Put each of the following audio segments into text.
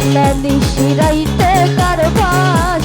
আল্লাহ নিশিরাইতে কারবাসি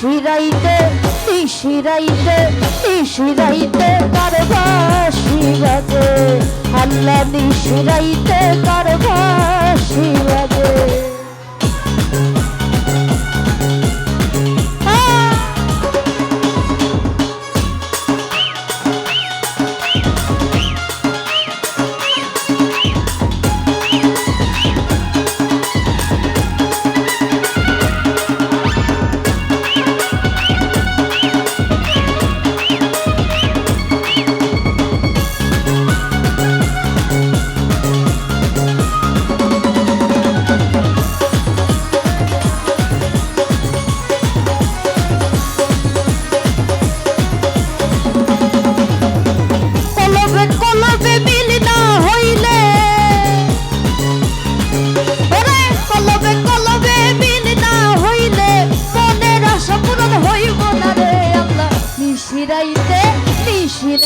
নিশিরাইতে শিরাইতে নিশিরাইতে কারবাসি বাজে আল্লাহ নিশিরাইতে কারবাসি বাজে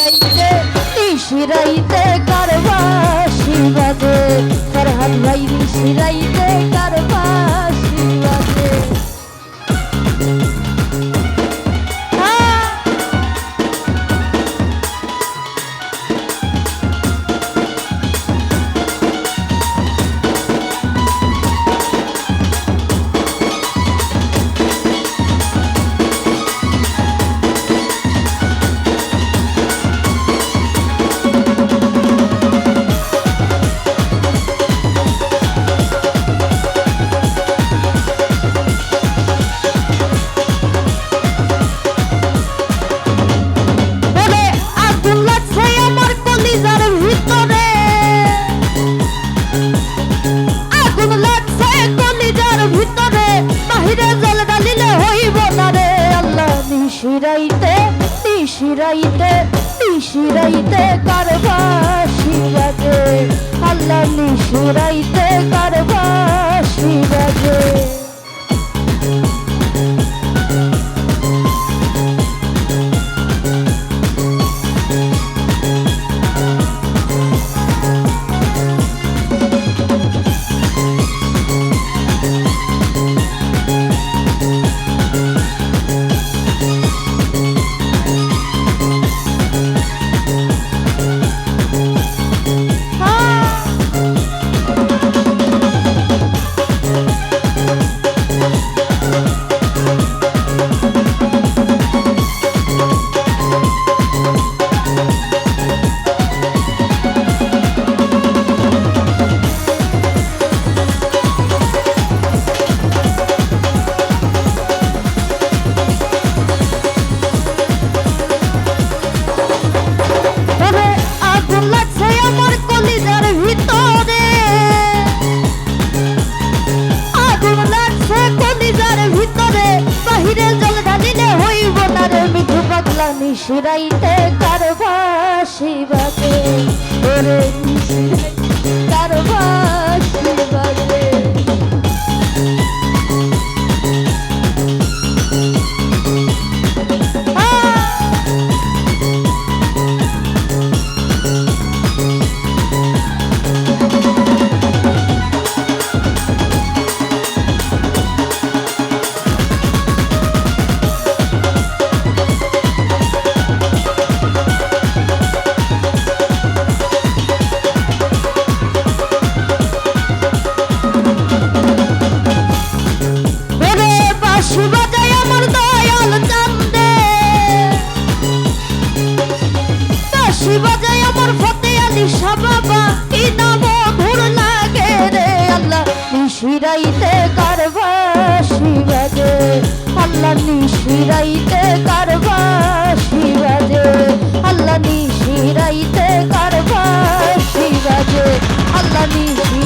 নিশিরাইতে নিশিরাইতে কারবাসি নিশিরাইতে নিশিরাইতে কারবাসি বাজে? আল্লাহ নিশিরাইতে কারবাসি নিশিরাইতে কারবাসি বাজে ওরে নিশিরাইতে নিশিরাইতে কারবাসি বাজে আল্লাহ নিশিরাইতে কারবাসি বাজে আল্লাহ নিশিরাইতে